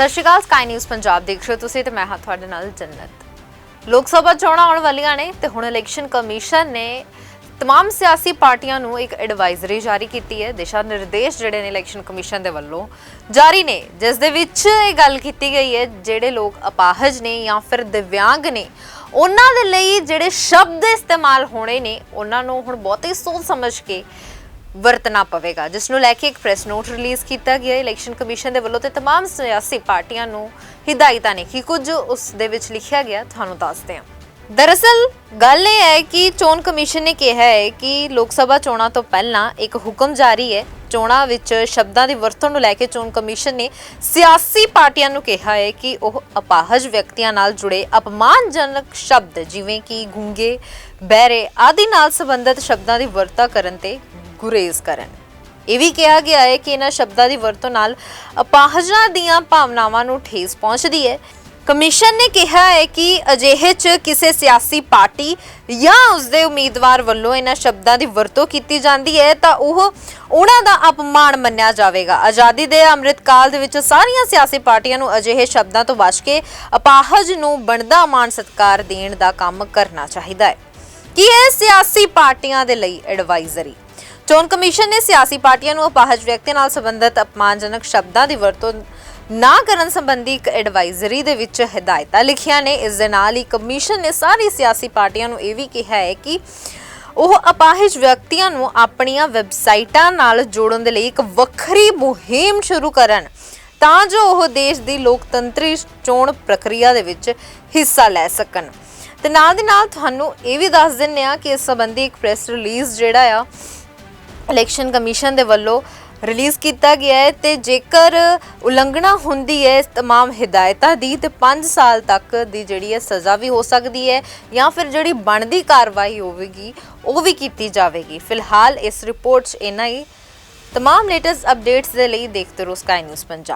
ਸਤਿ ਸ਼੍ਰੀ ਅਕਾਲ ਸਕਾਈ ਨਿਊਜ਼ ਪੰਜਾਬ ਦੇਖ ਰਹੇ ਹੋ ਤੁਸੀਂ ਤੇ ਮੈਂ ਹਾਂ ਤੁਹਾਡੇ ਨਾਲ ਜੰਨਤ ਲੋਕ ਸਭਾ ਚੋਣਾਂ ਆਉਣ ਵਾਲੀਆਂ ਨੇ ਤੇ ਹੁਣ ਇਲੈਕਸ਼ਨ ਕਮਿਸ਼ਨ ਨੇ तमाम ਸਿਆਸੀ ਪਾਰਟੀਆਂ ਨੂੰ ਇੱਕ ਐਡਵਾਈਜ਼ਰੀ ਜਾਰੀ ਕੀਤੀ ਹੈ ਦਿਸ਼ਾ ਨਿਰਦੇਸ਼ ਜਿਹੜੇ ਨੇ ਇਲੈਕਸ਼ਨ ਕਮਿਸ਼ਨ ਦੇ ਵੱਲੋਂ ਜਾਰੀ ਨੇ ਜਿਸ ਦੇ ਵਿੱਚ ਇਹ ਗੱਲ ਕੀਤੀ ਗਈ ਹੈ ਜਿਹੜੇ ਲੋਕ ਅਪਾਹਜ ਨੇ ਜਾਂ ਫਿਰ ਦਿਵਿਆਂਗ ਨੇ ਉਹਨਾਂ ਦੇ ਲਈ ਜਿਹੜੇ ਸ਼ਬਦ ਇਸਤੇਮਾਲ ਹੋਣੇ ਨੇ ਉਹਨਾਂ ਨੂੰ ਹੁਣ ਬਹੁਤੇ ਸੋਚ ਸਮਝ ਕੇ ਵਰਤਣਾ ਪਵੇਗਾ ਜਿਸ ਨੂੰ ਲੈ ਕੇ ਇੱਕ ਪ੍ਰੈਸ ਨੋਟ ਰਿਲੀਜ਼ ਕੀਤਾ ਗਿਆ ਹੈ ਇਲੈਕਸ਼ਨ ਕਮਿਸ਼ਨ ਦੇ ਵੱਲੋਂ ਤੇ तमाम ਸਿਆਸੀ ਪਾਰਟੀਆਂ ਨੂੰ ਹਿਦਾਇਤਾਂ ਨੇ ਕਿ ਕੁਝ ਉਸ ਦੇ ਵਿੱਚ ਲਿਖਿਆ ਗਿਆ ਤੁਹਾਨੂੰ ਦੱਸਦੇ ਹਾਂ ਦਰਅਸਲ ਗੱਲ ਇਹ ਹੈ ਕਿ ਚੋਣ ਕਮਿਸ਼ਨ ਨੇ ਕਿਹਾ ਹੈ ਕਿ ਲੋਕ ਸਭਾ ਚੋਣਾਂ ਤੋਂ ਪਹਿਲਾਂ ਇੱਕ ਹੁਕਮ ਜਾਰੀ ਹੈ ਚੋਣਾਂ ਵਿੱਚ ਸ਼ਬਦਾਂ ਦੀ ਵਰਤੋਂ ਨੂੰ ਲੈ ਕੇ ਚੋਣ ਕਮਿਸ਼ਨ ਨੇ ਸਿਆਸੀ ਪਾਰਟੀਆਂ ਨੂੰ ਕਿਹਾ ਹੈ ਕਿ ਉਹ ਅਪਾਹਜ ਵਿਅਕਤੀਆਂ ਨਾਲ ਜੁੜੇ ਅਪਮਾਨਜਨਕ ਸ਼ਬਦ ਜਿਵੇਂ ਕਿ ਗੂੰਗੇ ਬਹਿਰੇ ਆਦਿ ਨਾਲ ਸੰਬੰਧਿਤ ਸ਼ਬਦਾਂ ਦੀ ਵਰਤੋਂ ਕਰਨ ਤੇ ਗੁਰੇਜ਼ ਕਰਨ। ਇਹ ਵੀ ਕਿਹਾ ਗਿਆ ਹੈ ਕਿ ਇਹਨਾਂ ਸ਼ਬਦਾਂ ਦੀ ਵਰਤੋਂ ਨਾਲ ਅਪਾਹਜਾਂ ਦੀਆਂ ਭਾਵਨਾਵਾਂ ਨੂੰ ਠੇਸ ਪਹੁੰਚਦੀ ਹੈ। ਕਮਿਸ਼ਨ ਨੇ ਕਿਹਾ ਹੈ ਕਿ ਅਜਿਹੇ ਚ ਕਿਸੇ ਸਿਆਸੀ ਪਾਰਟੀ ਜਾਂ ਉਸਦੇ ਉਮੀਦਵਾਰ ਵੱਲੋਂ ਇਹਨਾਂ ਸ਼ਬਦਾਂ ਦੀ ਵਰਤੋਂ ਕੀਤੀ ਜਾਂਦੀ ਹੈ ਤਾਂ ਉਹ ਉਹਨਾਂ ਦਾ ਅਪਮਾਨ ਮੰਨਿਆ ਜਾਵੇਗਾ। ਆਜ਼ਾਦੀ ਦੇ ਅੰਮ੍ਰਿਤ ਕਾਲ ਦੇ ਵਿੱਚ ਸਾਰੀਆਂ ਸਿਆਸੀ ਪਾਰਟੀਆਂ ਨੂੰ ਅਜਿਹੇ ਸ਼ਬਦਾਂ ਤੋਂ ਬਚ ਕੇ ਅਪਾਹਜ ਨੂੰ ਬਣਦਾ ਮਾਣ ਸਤਿਕਾਰ ਦੇਣ ਦਾ ਕੰਮ ਕਰਨਾ ਚਾਹੀਦਾ ਹੈ। ਕੀ ਇਹ ਸਿਆਸੀ ਪਾਰਟੀਆਂ ਦੇ ਲਈ ਐਡਵਾਈਜ਼ਰੀ? ਚੋਣ ਕਮਿਸ਼ਨ ਨੇ ਸਿਆਸੀ ਪਾਰਟੀਆਂ ਨੂੰ ਅਪਾਹਜ ਵਿਅਕਤੀਆਂ ਨਾਲ ਸੰਬੰਧਿਤ ਅਪਮਾਨਜਨਕ ਸ਼ਬਦਾਂ ਦੀ ਵਰਤੋਂ ਨਾ ਕਰਨ ਸੰਬੰਧੀ ਇੱਕ ਐਡਵਾਈਜ਼ਰੀ ਦੇ ਵਿੱਚ ਹਦਾਇਤਾਂ ਲਿਖੀਆਂ ਨੇ। ਇਸ ਦੇ ਨਾਲ ਹੀ ਕਮਿਸ਼ਨ ਨੇ ਸਾਰੀ ਸਿਆਸੀ ਪਾਰਟੀਆਂ ਨੂੰ ਇਹ ਵੀ ਕਿਹਾ ਹੈ ਕਿ ਉਹ ਅਪਾਹਜ ਵਿਅਕਤੀਆਂ ਨੂੰ ਆਪਣੀਆਂ ਵੈਬਸਾਈਟਾਂ ਨਾਲ ਜੋੜਨ ਦੇ ਲਈ ਇੱਕ ਵੱਖਰੀ ਮੁਹਿੰਮ ਸ਼ੁਰੂ ਕਰਨ, ਤਾਂ ਜੋ ਉਹ ਦੇਸ਼ ਦੀ ਲੋਕਤੰਤਰੀ ਚੋਣ ਪ੍ਰਕਿਰਿਆ ਦੇ ਵਿੱਚ ਹਿੱਸਾ ਲੈ ਸਕਣ। ਤੇ ਨਾਲ ਦੀ ਨਾਲ ਤੁਹਾਨੂੰ ਇਹ ਵੀ ਦੱਸ ਦਿੰਨੇ ਆ ਕਿ ਇਸ ਸੰਬੰਧੀ ਇੱਕ ਪ੍ਰੈਸ ਰਿਲੀਜ਼ ਜਿਹੜਾ ਆ ਇਲੈਕਸ਼ਨ ਕਮਿਸ਼ਨ ਦੇ ਵੱਲੋਂ ਰਿਲੀਜ਼ ਕੀਤਾ ਗਿਆ ਹੈ ਤੇ ਜੇਕਰ ਉਲੰਘਣਾ ਹੁੰਦੀ ਹੈ ਇਸ तमाम ਹਦਾਇਤਾਂ ਦੀ ਤੇ 5 ਸਾਲ ਤੱਕ ਦੀ ਜਿਹੜੀ ਹੈ ਸਜ਼ਾ ਵੀ ਹੋ ਸਕਦੀ ਹੈ ਜਾਂ ਫਿਰ ਜਿਹੜੀ ਬਣਦੀ ਕਾਰਵਾਈ ਹੋਵੇਗੀ ਉਹ ਵੀ ਕੀਤੀ ਜਾਵੇਗੀ ਫਿਲਹਾਲ ਇਸ ਰਿਪੋਰਟ 'ਚ ਇੰਨਾ ਹੀ तमाम ਲੇਟੈਸਟ ਅਪਡੇਟਸ ਦੇ ਲਈ ਦੇਖਦੇ ਰਹੋ ਸਕਾਈ ਨਿਊਜ਼ ਪੰਜਾਬ